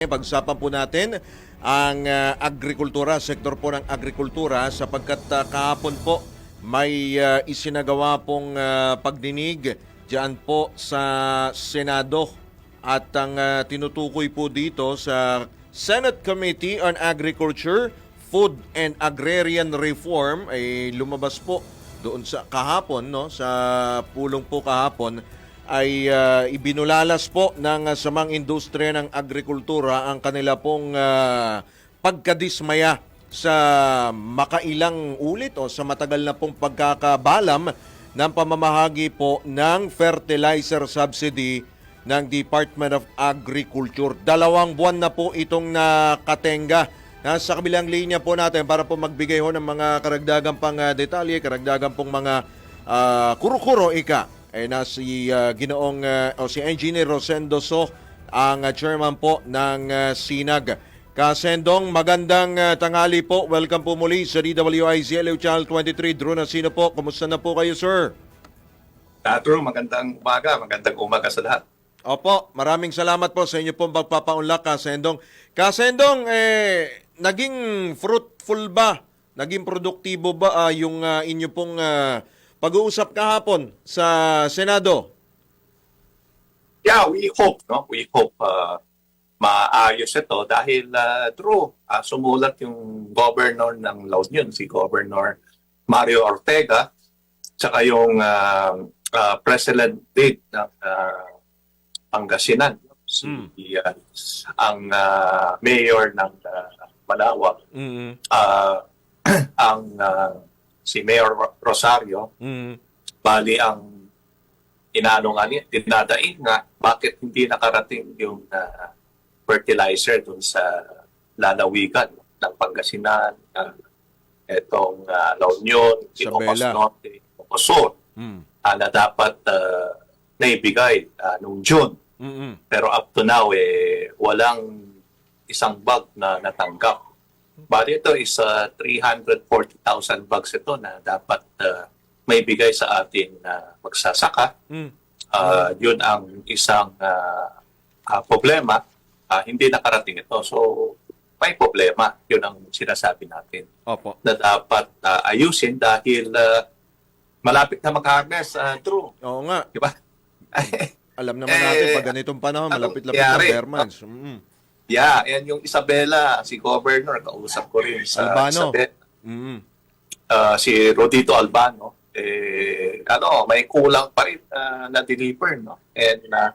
Pag-usapan po natin ang ah, agrikultura, sektor po ng agrikultura sapagkat ah, kahapon po may ah, isinagawa pong ah, pagdinig diyan po sa Senado at ang ah, tinutukoy po dito sa Senate Committee on Agriculture, Food and Agrarian Reform ay lumabas po doon sa kahapon no sa pulong po kahapon ay ah, ibinulalas po ng ah, samang industriya ng agrikultura ang kanila pong ah, pagkadismaya sa makailang ulit o sa matagal na pong pagkakabalam ng pamamahagi po ng fertilizer subsidy ng Department of Agriculture. Dalawang buwan na po itong nakatenga. Nasa kabilang linya po natin para po magbigay ho ng mga karagdagang pang ah, detalye, karagdagang pong mga ah, kuro-kuro ika ay na si ah, Ginoong ah, o si Engineer Rosendo So ang ah, chairman po ng ah, SINAG. Kasendong, magandang ah, tanghali po. Welcome po muli sa DWIZ LU Channel 23. Drew Nasino po. Kumusta na po kayo, sir? Tatro, magandang umaga, magandang umaga sa lahat. Opo, maraming salamat po sa inyo pong pagpapaunlak, Kasendong. Kasendong, eh, naging fruitful ba? Naging produktibo ba ah, yung ah, inyo pong ah, pag-uusap kahapon sa Senado? Yeah, we hope, no? We hope uh, maayos ito dahil uh, true, ah, sumulat yung governor ng La Union, si Governor Mario Ortega, tsaka yung uh, uh, president date ng uh, Pangasinan, si Mm. uh, ang uh, mayor ng uh, Malawak, Mm. uh, ang uh, si Mayor Rosario, Mm. Bali ang inano nga niya, dinadaing nga bakit hindi nakarating yung ah, fertilizer dun sa lalawigan ng Pangasinan, uh, etong uh, La Union, Ilocos. Norte, Ilocos Sur, Mm. ah, na dapat ah, naibigay ah, noong June. Mm. Pero up to now, eh, walang isang bag na natanggap. Bali ito is uh, 340,000 bags ito na dapat uh, may bigay sa ating uh, magsasaka. Mm. Uh, Yun ang isang uh, uh, problema. Uh, hindi nakarating ito. So, may problema. Yun ang sinasabi natin Opo. na dapat uh, ayusin dahil uh, malapit na mag-harvest. Uh, true. Oo nga. Di ba? Alam naman Eh, natin pag ganitong panahon, malapit-lapit na bare months. Mm. Yeah, yan yung Isabela, si Governor, kausap ko rin sa Albano. Isabela. Mm. Ah, si Rodito Albano, eh, ano, may kulang pa rin ah, na deliver, no? And na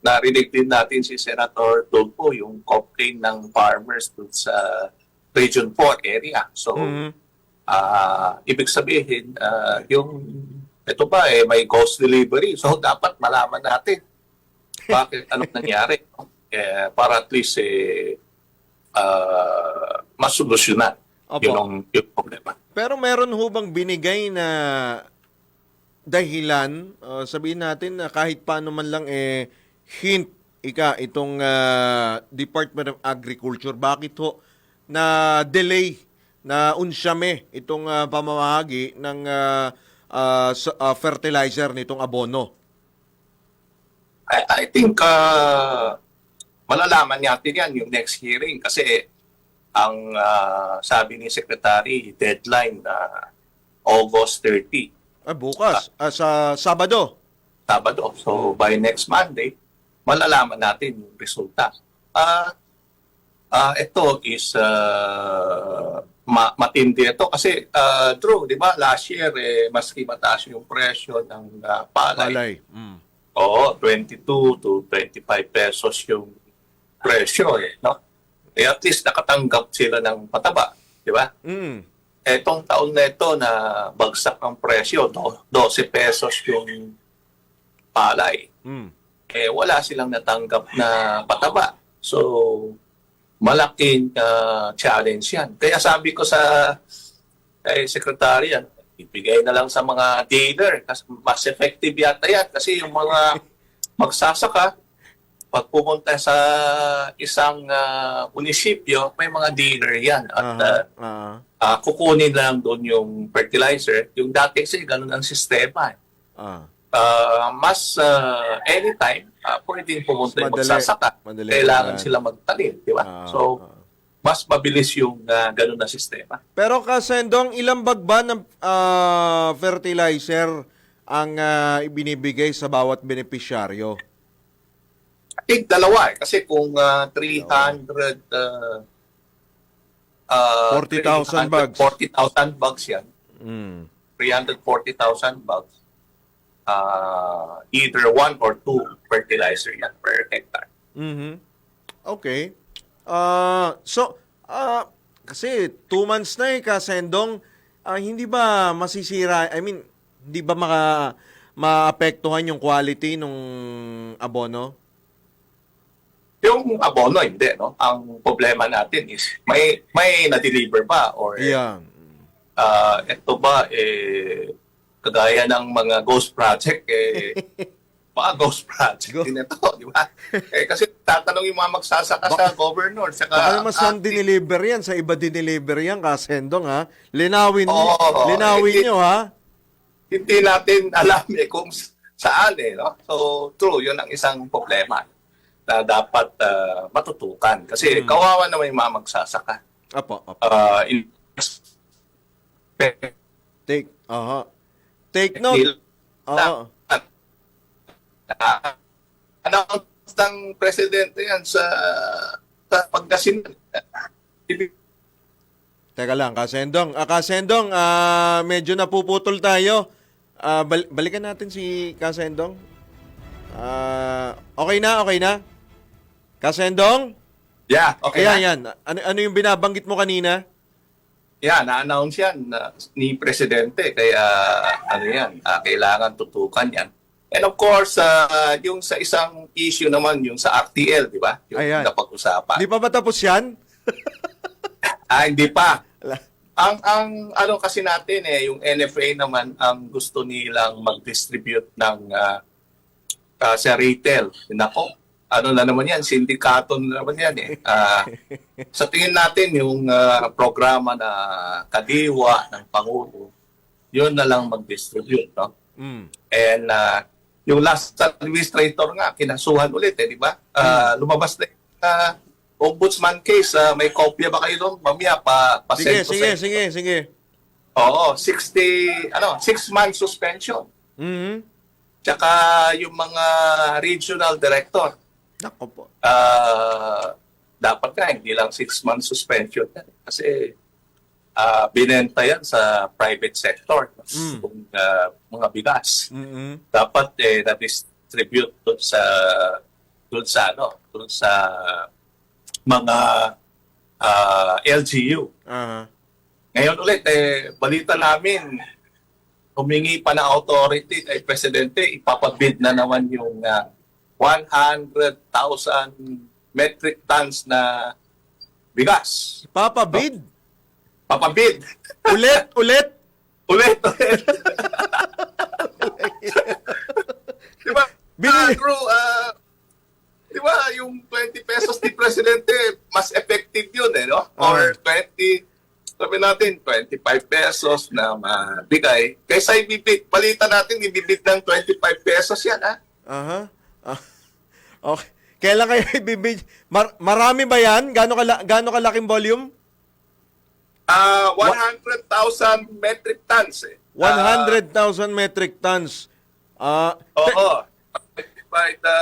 narinig din natin si Senator Tulfo, yung complaint ng farmers dun sa Region 4 area. So, Mm. ah, ibig sabihin, ah, yung ito ba eh, may ghost delivery. So, dapat malaman natin bakit anong nangyari. no? Eh, para at least eh, ah, masolusyonan Opo. yun ang yung problema. Pero meron ho bang binigay na dahilan, uh, sabihin natin na kahit paano man lang eh, hint ika itong uh, Department of Agriculture, bakit ho na delay na unsyame itong uh, pamamahagi ng uh, uh, uh, fertilizer nitong abono? I, I think uh, malalaman natin yan yung next hearing kasi ang ah, sabi ni Secretary, deadline na August 30, Ah, bukas, ah, sa Sabado. Sabado. So by next Monday, malalaman natin yung resulta. Ah ah, ito is uh, ma- matindi ito kasi uh, true, di ba? Last year, eh, maski mataas yung presyo ng ah, palay. Palay. Mm. Oo, 22 to 25 pesos yung presyo eh, no? Eh at least nakatanggap sila ng pataba, di ba? Mm. Etong taon na ito na bagsak ang presyo, no? 12 pesos yung palay. Mm. Eh wala silang natanggap na pataba. So malaking ah, challenge yan. Kaya sabi ko sa kay secretary yan, ibigay na lang sa mga dealer kasi mas effective yata yan kasi yung mga magsasaka pag pumunta sa isang ah, munisipyo, may mga dealer yan at ah, aha. ah, kukunin lang doon yung fertilizer. Yung dati kasi ganun ang sistema. Ah. ah, mas ah, anytime, uh, pwedeng pumunta yung magsasaka. Madali Kailangan sila magtanim, di ba? Ah, so, mas mabilis yung uh, ganun na sistema. Pero kasendong, ilang bag ba ng ah, fertilizer ang ah, ibinibigay sa bawat benepisyaryo? Think dalawa eh. Kasi kung ah, 300... Uh, uh, 40,000 bags. 40,000 bags yan. Mm. 340,000 bags. Uh, either one or two fertilizer yan per hectare. Mhm. Okay. Ah, so ah, kasi two months na eh kasendong ah, hindi ba masisira I mean hindi ba maka maapektuhan yung quality nung abono? Yung abono, hindi. No? Ang problema natin is may may na-deliver ba or Yeah. ah, ito ba eh kagaya ng mga ghost project eh mga ghost project Go- din ito, di ba? eh, kasi tatanong yung mga magsasaka sa governor saka Baka naman saan acting- dineliver yan? Sa iba dineliver yan, kasendong ha? Linawin, Oo, linawin eh, nyo ha? hindi natin alam eh kung saan eh. No? So, true, yun ang isang problema na dapat ah, matutukan. Kasi Hmm. kawawa naman yung mga magsasaka. Apo, apo. Uh, in, Take, aha. Take note. Oo. uh, announce ng presidente yan sa, sa pagkasin. Ibig Teka lang, Kasendong. Ah, Kasendong, ah, medyo napuputol tayo. Ah, bal- balikan natin si Kasendong. Ah, okay na, okay na. Kasendong? Yeah, okay Ayan, na. yan. Ano, ano yung binabanggit mo kanina? Yeah, na-announce yan na, ni Presidente. Kaya, ano yan, ah, kailangan tutukan yan. And of course, ah, yung sa isang issue naman, yung sa RTL, di ba? Yung Ayan. napag-usapan. Di pa ba tapos yan? Ah, hindi pa. Ang ang ano kasi natin eh yung NFA naman ang gusto nilang mag-distribute ng ah, ah, sa retail. Nako, ano na naman yan, sindikato na naman yan eh. Ah, sa tingin natin yung ah, programa na kadiwa ng Pangulo, yun na lang mag-distribute, no? Mm. And uh, yung last administrator nga, kinasuhan ulit, eh, di ba? Uh, lumabas na yung uh, ombudsman case. Uh, may kopya ba kayo doon? Mamaya, pa, pa Sige, send ko sige, sige, sige. Oo, 60, ano, 6 months suspension. Mhm. Tsaka yung mga regional director, Nako po. uh, dapat nga, hindi lang 6 months suspension. Kasi uh, binenta yan sa private sector. Mm. Kung uh, mga bigas. Mhm. dapat eh na-distribute doon sa doon sa ano, doon sa mga ah, LGU. Aha. Ngayon ulit eh balita namin humingi pa ng authority kay presidente ipapabid na naman yung ah, 100,000 metric tons na bigas. Papa Bid. Papabid. Ulit, ulit. ulit, ulit. Di ba? Binili- Ah, Drew, ah, di ba yung 20 pesos ni Presidente, mas effective yun eh, no? Or 20, sabi natin, 25 pesos na mabigay. Kaysa ibibig, palitan natin, ibibig ng 25 pesos yan, ha? Aha. Ah. Okay. Kailan kayo ibibig? Mar- marami ba yan? Gano'ng kala- gano'ng kalaking volume? Ah, 100,000 metric tons eh. 100,000 metric tons. Ah, Ah, Oo. By the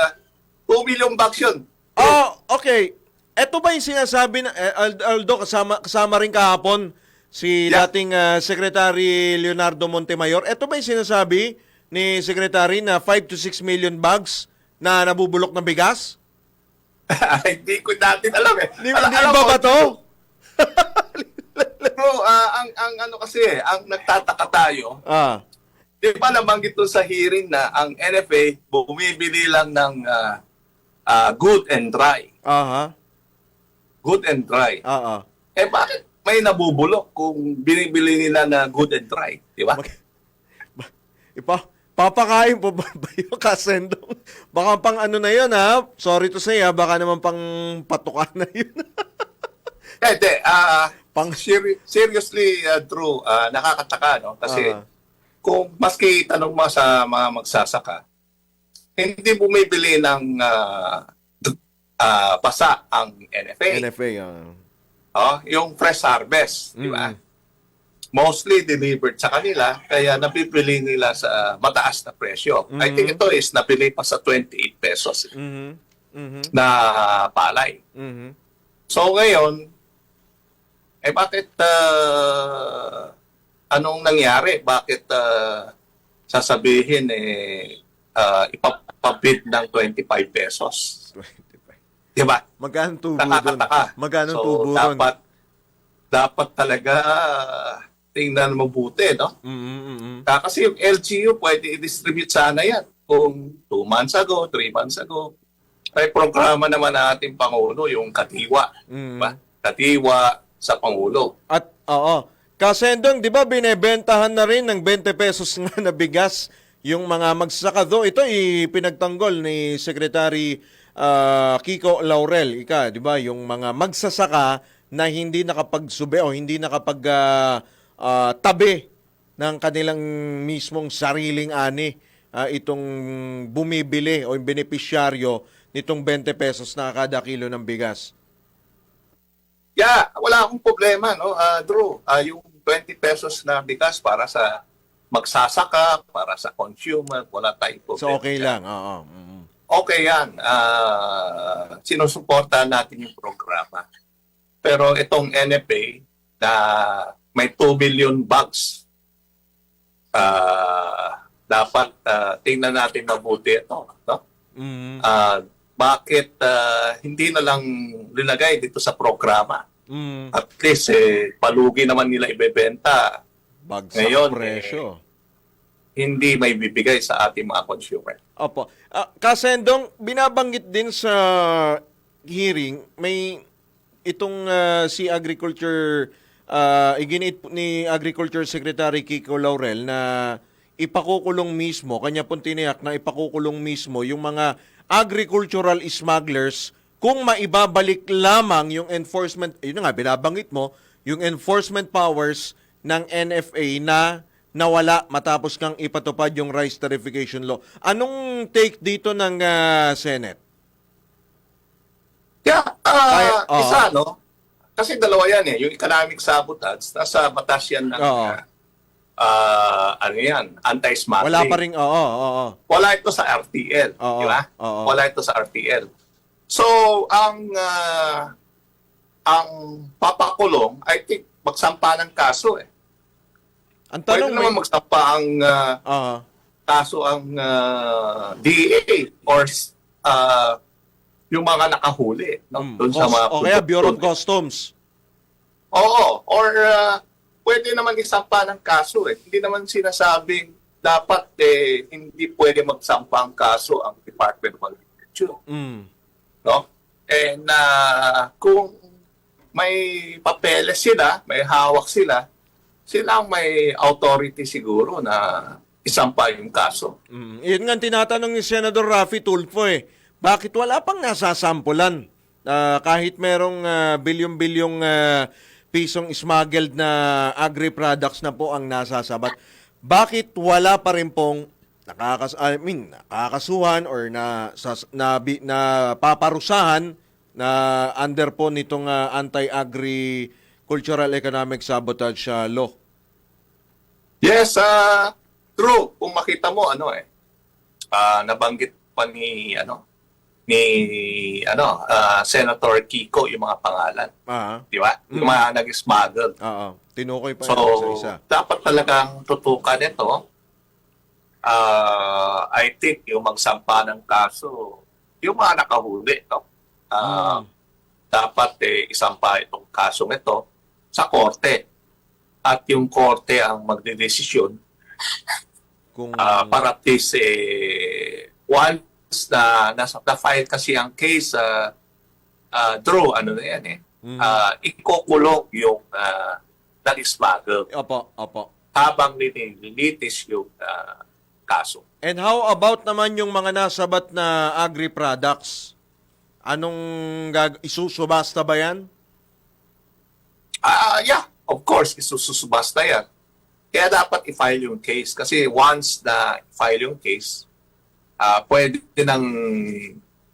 2 million bucks yun. oh, okay. Ito ba yung sinasabi na eh, al- although kasama kasama rin kahapon si Yeah. dating ah, Secretary Leonardo Montemayor. Ito ba yung sinasabi ni Secretary na 5 to 6 million bags na nabubulok na bigas? Hindi ko natin alam eh. Di, Ala- di alam ba ba to? Bro, ah, ang, ang ano kasi, eh, ang nagtataka tayo, Ah. di ba nabanggit doon sa hearing na ang NFA bumibili lang ng ah, ah, good and dry. Aha. Good and dry. Ah, ah. Eh bakit may nabubulok kung binibili nila na good and dry? Di ba- Ipa, papakain po ba, ba yung kasendong? Baka pang ano na yun ha? Sorry to say ha, baka naman pang patukan na yun. Eh, di, ah, pang, seri- seriously, uh, Drew, ah, nakakataka, no? Kasi Ah. kung maski tanong mo sa mga magsasaka, hindi bumibili ng ah, d- ah, basa ang NFA. NFA. ah. Oh, yung fresh harvest, di ba? Mm. Mostly delivered sa kanila, kaya nabibili nila sa mataas na presyo. I Mhm. think ito is nabili pa sa 28 pesos Mhm. Mhm. na palay. Mhm. So ngayon, eh bakit ah, anong nangyari? Bakit ah, sasabihin eh ah, ipapabid ng 25 pesos? 25. Di ba? Magkano tubo doon? Magkano so, tubo doon? dapat, dapat talaga ah, tingnan mabuti, no? Mhm, mhm. Ah, Kasi yung LGU, pwede i-distribute sana yan. Kung 2 months ago, 3 months ago. May programa naman ng ating Pangulo, yung Katiwa. Mhm. Diba? Katiwa sa Pangulo. At oo. Kasendong, 'di ba binebentahan na rin ng 20 pesos nga na bigas yung mga magsasaka do. Ito ipinagtanggol ni Secretary ah, Kiko Laurel, ika, 'di ba, yung mga magsasaka na hindi nakapagsube o hindi nakapag ah, ah, tabi ng kanilang mismong sariling ani ah, itong bumibili o yung benepisyaryo nitong 20 pesos na kada kilo ng bigas. Yeah, wala akong problema, no? Ah, Drew, ah, yung 20 pesos na bigas para sa magsasaka, para sa consumer, wala tayong problema. So okay dyan. lang. Oo. Okay yan. Ah, sinusuportahan natin yung programa. Pero itong NFA na may 2 billion bags, ah, dapat ah, tingnan natin mabuti ito. No? Mhm. Ah, bakit ah, hindi na lang linagay dito sa programa? Mm, At least, eh, palugi naman nila ibebenta, bagsak Ngayon, presyo. hindi may bibigay sa ating mga consumer. Opo. Ah, kasendong, binabanggit din sa hearing, may itong ah, si Agriculture, uh, iginit ni Agriculture Secretary Kiko Laurel na ipakukulong mismo, kanya pong tiniyak na ipakukulong mismo yung mga agricultural smugglers kung maibabalik lamang yung enforcement, yun nga, binabanggit mo, yung enforcement powers ng NFA na nawala matapos kang ipatupad yung rice tarification law. Anong take dito ng ah, Senate? Yeah, ah, Kaya- oo. isa, no? Kasi dalawa yan eh. Yung economic sabotage, nasa batas yan ng, Oo. ah, ano yan, anti-smuggling. Wala pa rin, oo, oo, oo. Wala ito sa RTL, Oo, di ba? oo. Wala ito sa RTL. So, ang ah, ang papakulong, I think, magsampa ng kaso eh. Ang Pwede tanong, may, naman magsampa ang ah, Oo. kaso ang ah, DEA or ah, yung mga nakahuli no? Mm, doon sa mga o kaya Bureau of. Customs. Oo, or uh, pwede naman isampa ng kaso eh. Hindi naman sinasabing dapat eh, hindi pwede magsampa ang kaso ang Department of Agriculture. Mm. No? And uh, kung may papeles sila, may hawak sila, sila ang may authority siguro na isampa yung kaso. Mm. Yun nga tinatanong ni Senador Rafi Tulfo eh. Bakit wala pang nasasampulan? Ah, kahit merong ah, bilyong-bilyong ah, pisong smuggled na agri-products na po ang nasasabat. Bakit wala pa rin pong nakakas I mean, nakakasuhan or na sas, na, bi- na paparusahan na under po nitong ah, anti-agricultural economic sabotage ah, law? Yes, uh, true. Kung makita mo, ano eh, ah, nabanggit pa ni, ano, ni, ano, ah, Senator Kiko yung mga pangalan. Ah, Di ba? Yung mga nag-smuggle. oo. Tinukoy pa So, yun isa-isa. dapat talagang tutukan ito. Ah, I think yung magsampa ng kaso, yung mga nakahuli, no? Ah, Mm. dapat eh, isampa itong kasong ito sa korte. At yung korte ang magdedesisyon Kung Ah, para at least eh, once na nasa na-file kasi ang case sa uh, draw ano na yan eh ah, ikukulong yung uh, nag-smuggle Opo, opo. habang nililitis yung ah, kaso. And how about naman yung mga nasabat na agri-products? Anong gag isusubasta ba yan? Ah, yeah, of course, isususubasta yan. Kaya dapat i-file yung case kasi once na file yung case, ah pwede nang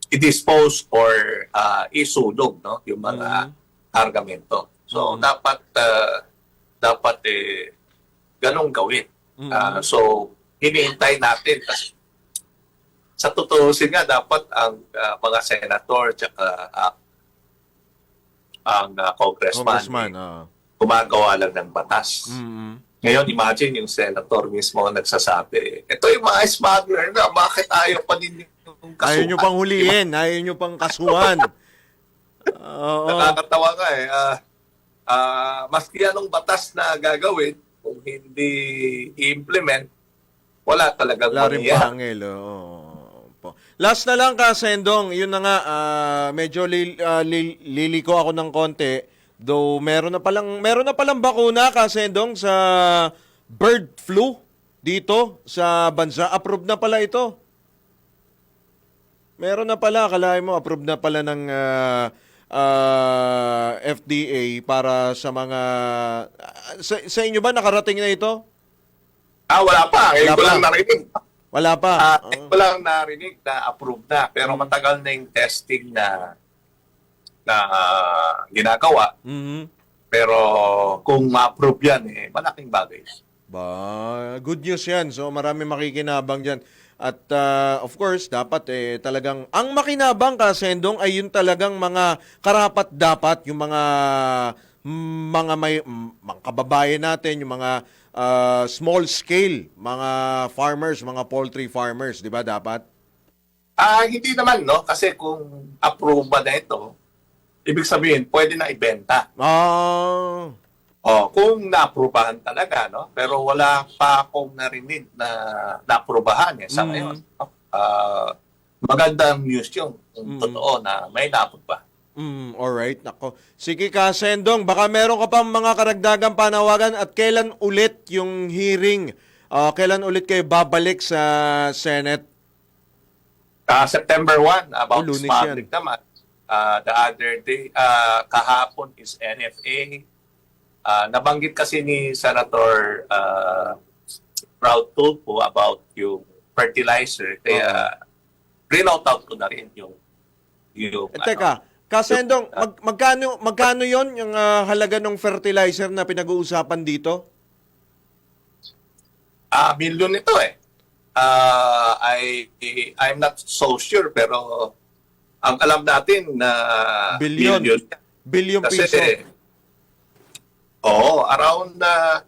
i-dispose or ah, isunog no yung mga Mhm. kargamento. So Mhm. dapat ah, dapat eh ganong gawin. Mm. Ah, so hinihintay natin kasi sa tutuusin nga dapat ang ah, mga senator tsaka ah, ang ah, congressman, Congressman, ah. gumagawa lang ng batas. Mm. Ngayon, imagine yung senator mismo ang nagsasabi, ito yung mga smuggler na, bakit ayaw pa din yung kasuhan? Ayaw nyo pang hulihin, ayaw nyo pang kasuhan. Oo. Nakakatawa nga eh. Ah, ah, maski anong batas na gagawin, kung hindi i-implement, wala talagang Wala rin pangil. oo. Po. Last na lang ka, Sendong. Yun na nga, ah, medyo li, ah, li- liliko ako ng konti. Though meron na palang meron na palang bakuna ka, Sendong, sa bird flu dito sa bansa. Approved na pala ito. Meron na pala, kalahin mo, approved na pala ng ah, ah, FDA para sa mga... sa, sa inyo ba nakarating na ito? Ah, wala pa. Wala Ngayon ko pa. lang narinig. Wala pa. Oo. ngayon ko lang narinig na approved na. Pero matagal na yung testing na na ah, ginagawa. Mhm. Pero kung ma-approve yan, eh, malaking bagay. Ba, good news 'yan. So marami makikinabang diyan. At uh, of course, dapat eh talagang ang makinabang ka sendong ay yung talagang mga karapat dapat yung mga mga may mga kababayan natin, yung mga uh, small scale, mga farmers, mga poultry farmers, 'di ba dapat? Ah, hindi naman, no? Kasi kung approve ba na ito, ibig sabihin, pwede na ibenta. Ah, Oh, kung naaprubahan talaga, no? Pero wala pa akong narinig na naaprubahan eh, sa Mm. ngayon. Ah, magandang news yun, kung Mm. totoo na may naaprubahan. Mm, alright. Nako. Sige ka, Sendong. Baka meron ka pang mga karagdagang panawagan at kailan ulit yung hearing? Ah, kailan ulit kayo babalik sa Senate? Ah, September 1, about Oh, public naman. Ah, the other day, ah, kahapon is NFA. Ah, nabanggit kasi ni Senator uh, Proud Tulfo about yung fertilizer. Kaya, rinout out ko na rin yung yung Eh, teka, Kasendong, mag, magkano, magkano yon yung ah, halaga ng fertilizer na pinag-uusapan dito? Ah, million ito eh. Ah, I I'm not so sure pero ang alam natin na Billion. million. Bilyong Kasi piso. Oo, around na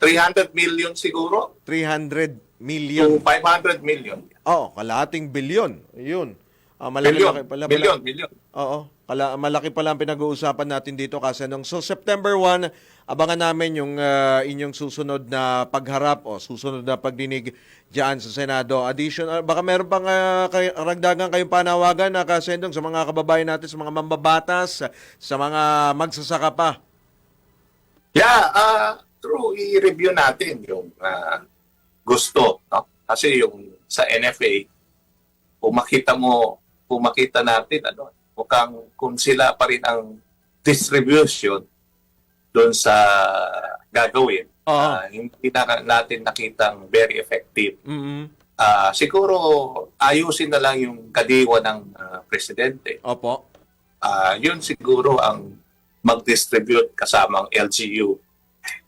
300 million siguro 300 to million. 500 million. Oo, kalahating bilyon. Ayun. Ah, malaki Billion, pala, billion, billion. Oo. Kala, malaki pala ang pinag-uusapan natin dito kasi nung so September 1, abangan namin yung ah, inyong susunod na pagharap o susunod na pagdinig diyan sa Senado. Additional baka meron pang uh, kay, ragdagan kayong panawagan na kasendong sa mga kababayan natin, sa mga mambabatas, sa mga magsasaka pa. Yeah, ah true, i-review natin yung ah, gusto, no? Kasi yung sa NFA, kung makita mo, kung makita natin, ano, mukhang kung sila pa rin ang distribution doon sa gagawin, Oo. ah, hindi na natin nakitang very effective. Mhm. Ah, siguro ayusin na lang yung kadiwa ng ah, presidente. Opo. Ah, yun siguro ang mag-distribute kasamang LGU.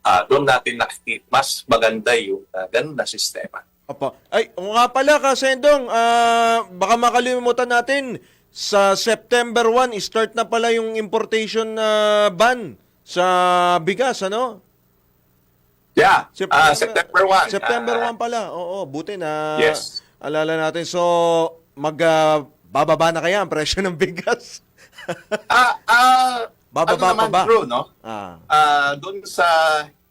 Ah, doon natin nakikita mas maganda yung uh, ganun na sistema. Opo. Ay, nga pala, Kasendong, ah, baka makalimutan natin, sa September 1, start na pala yung importation na ban sa bigas, ano? Yeah, Sep- ah, September 1. September ah, 1 pala. Oo, buti na Yes. alala natin. So, mag ah, bababa na kaya ang presyo ng bigas? Ah, ah, Bababa ano naman, pa ba? Drew, no? ah. Ah, doon sa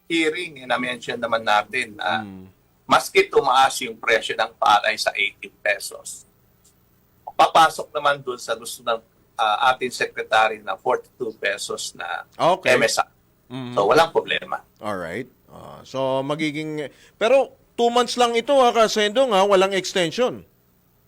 hearing, eh, na-mention naman natin, ah, mm. Maski tumaas yung presyo ng palay sa 18 pesos, papasok naman doon sa gusto ng ah, ating secretary na 42 pesos na Okay. MSR. Mm. So, walang problema. Alright. Ah, so, magiging... Pero, two months lang ito, ha, Kasendong, ha? Walang extension.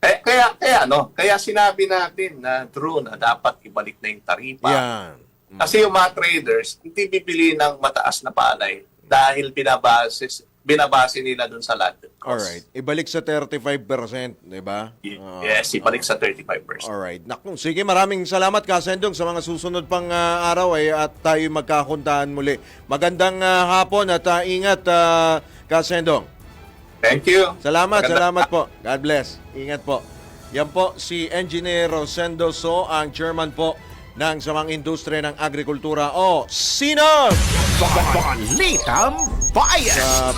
Eh, kaya, kaya, no? Kaya sinabi natin na true na dapat ibalik na yung taripa. Yan. Mm. Kasi yung mga traders, hindi bibili ng mataas na palay dahil binabase, binabase nila dun sa landed cost. Alright. Ibalik sa 35%, di ba? Y- Oo. yes, ibalik sa 35%. Alright. Naku, sige, maraming salamat Kasendong sa mga susunod pang ah, araw ay at tayo magkakuntaan muli. Magandang ah, hapon at ah, ingat uh, Kasendong. Thank you. Salamat, Maganda- salamat po. God bless. Ingat po. Yan po si Engineer Rosendo So, ang chairman po ng Samang Industriya ng Agrikultura o SINAG! Balitang Bayan! Sa